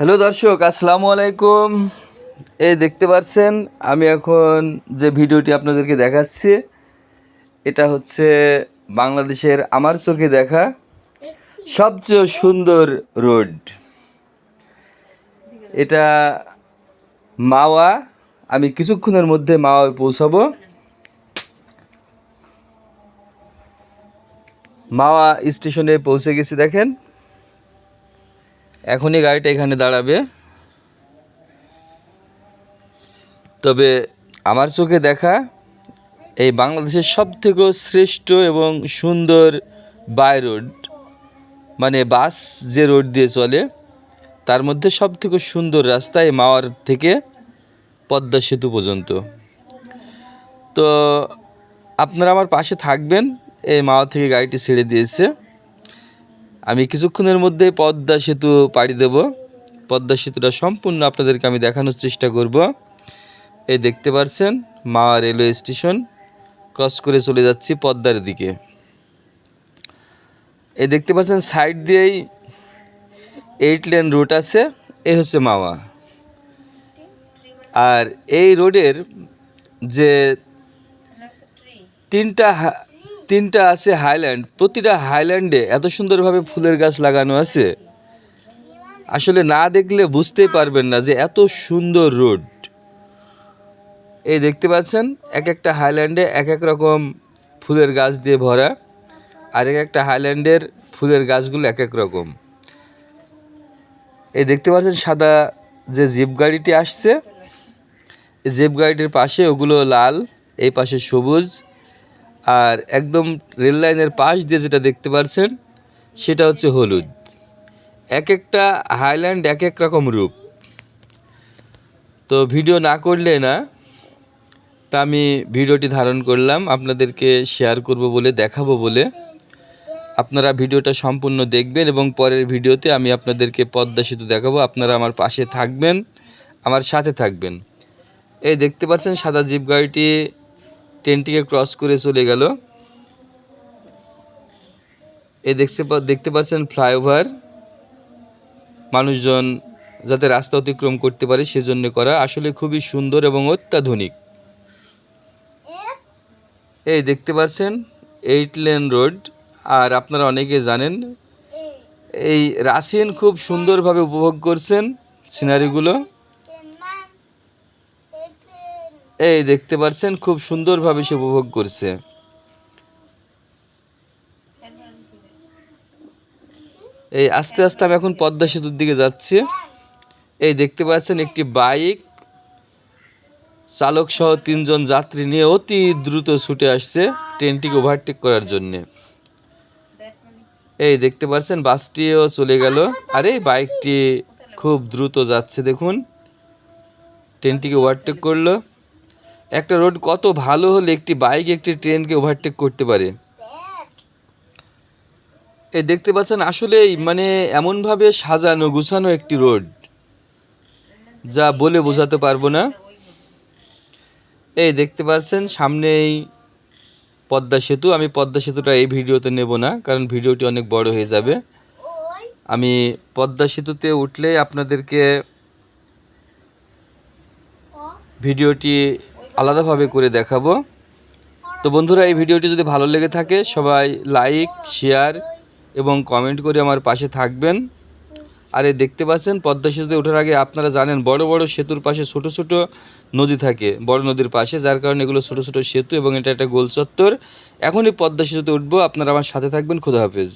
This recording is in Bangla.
হ্যালো দর্শক, আসসালামু আলাইকুম। এই দেখতে পাচ্ছেন, আমি এখন যে ভিডিওটি আপনাদেরকে দেখাচ্ছি, এটা হচ্ছে বাংলাদেশের আমার চোখে দেখা সবচেয়ে সুন্দর রোড। এটা মাওয়া, আমি কিছুক্ষণের মধ্যে মাওয়ায় পৌঁছাবো। মাওয়া স্টেশনে পৌঁছে গেছি, দেখেন। এখনই গাড়িটা এখানে দাঁড়াবে। তবে আমার চোখে দেখা এই বাংলাদেশের সব থেকে শ্রেষ্ঠ এবং সুন্দর বাই রোড মানে বাস যে রোড দিয়ে চলে, তার মধ্যে সব থেকে সুন্দর রাস্তা এই মাওয়ার থেকে পদ্মা সেতু পর্যন্ত। তো আপনারা আমার পাশে থাকবেন, এই মাওয়া থেকে গাড়িটি ছেড়ে দিয়েছে। আমি কিছুক্ষণের মধ্যে পদ্মা সেতু পাড়ি দেব। পদ্মা সেতুটা সম্পূর্ণ আপনাদেরকে আমি দেখানোর চেষ্টা করব। এই দেখতে পাচ্ছেন মাওয়া রেলওয়ে স্টেশন। ক্রস করে চলে যাচ্ছি পদ্মার দিকে। এই দেখতে পাচ্ছেন, সাইড দিয়েই এইট লেন রোড আছে এই হচ্ছে মাওয়া। আর এই রোডের যে তিনটা তিনটা আছে হাইল্যান্ড। প্রতিটা হাইল্যান্ডে এত সুন্দরভাবে ফুলের গাছ লাগানো আছে। আসলে না দেখলে বুঝতেই পারবেন না যে এত সুন্দর রোড। এই দেখতে পাচ্ছেন, এক একটা হাইল্যান্ডে এক এক রকম ফুলের গাছ দিয়ে ভরা, আর এক একটা হাইল্যান্ডের ফুলের গাছগুলো এক এক রকম। এই দেখতে পাচ্ছেন সাদা যে জিপ গাড়িটি আসছে জিপ গাড়িটির পাশে ওগুলো লাল, এই পাশে সবুজ আর একদম রেল লাইনের পাশ দিয়ে যেটা দেখতে পাচ্ছেন সেটা হচ্ছে হলুদ। এক একটা হাইল্যান্ড এক এক রকম রূপ। তো ভিডিও না করলে না, তা আমি ভিডিওটি ধারণ করলাম, আপনাদেরকে শেয়ার করব বলে, দেখাবো বলে। আপনারা ভিডিওটা সম্পূর্ণ দেখবেন এবং পরের ভিডিওতে আমি আপনাদেরকে পদ্মা সেতু দেখাবো। আপনারা আমার পাশে থাকবেন, আমার সাথে থাকবেন। এই দেখতে পাচ্ছেন সাদা জিপ গাড়িটি ট্রেনটিকে ক্রস করে চলে গেল। এ দেখতে দেখতে পাচ্ছেন ফ্লাইওভার। মানুষজন যাতে রাস্তা অতিক্রম করতে পারে সেজন্য করা। আসলে খুবই সুন্দর এবং অত্যাধুনিক। এই দেখতে পাচ্ছেন, এইট লেন রোড। আর আপনারা অনেকে জানেন, এই রাশিয়ান খুব সুন্দরভাবে উপভোগ করছেন সিনারিগুলো। এই দেখতে পাচ্ছেন, খুব সুন্দরভাবে সে উপভোগ করছে। এই আস্তে আস্তে আমি এখন পদ্মা সেতুর দিকে যাচ্ছি। এই দেখতে পাচ্ছেন একটি বাইক। চালক সহ তিনজন যাত্রী নিয়ে অতি দ্রুত ছুটে আসছে ট্রেনটিকে ওভারটেক করার জন্য। এই দেখতে পাচ্ছেন, বাসটিও চলে গেল। আর এই বাইকটি খুব দ্রুত যাচ্ছে, দেখুন। ট্রেনটিকে ওভারটেক করল। একটা রোড কত ভালো হলে একটি বাইক একটি ট্রেনকে ওভারটেক করতে পারে। এই দেখতে পাচ্ছেন, আসলেই মানে এমনভাবে সাজানো, গুছানো একটি রোড। যা বলে বোঝাতে পারব না। এই দেখতে পাচ্ছেন, সামনেই পদ্মা সেতু। আমি পদ্মা সেতুটা এই ভিডিওতে নেব না, কারণ ভিডিওটি অনেক বড় হয়ে যাবে। আমি পদ্মা সেতুতে উঠলে আপনাদেরকে ভিডিওটি আলাদাভাবে করে দেখাবো। তো বন্ধুরা, এই ভিডিওটি যদি ভালো লেগে থাকে, সবাই লাইক, শেয়ার এবং কমেন্ট করে আমার পাশে থাকবেন। আর এই দেখতে পাচ্ছেন, পদ্মা সেতুতে ওঠার আগে আপনারা জানেন, বড় বড় সেতুর পাশে ছোট ছোট নদী থাকে, বড় নদীর পাশে, যার কারণে এগুলো ছোট ছোট সেতু এবং এটা একটা গোল চত্বর এখনই পদ্মা সেতুতে উঠবো, আপনারা আমার সাথে থাকবেন, খুদা হাফেজ।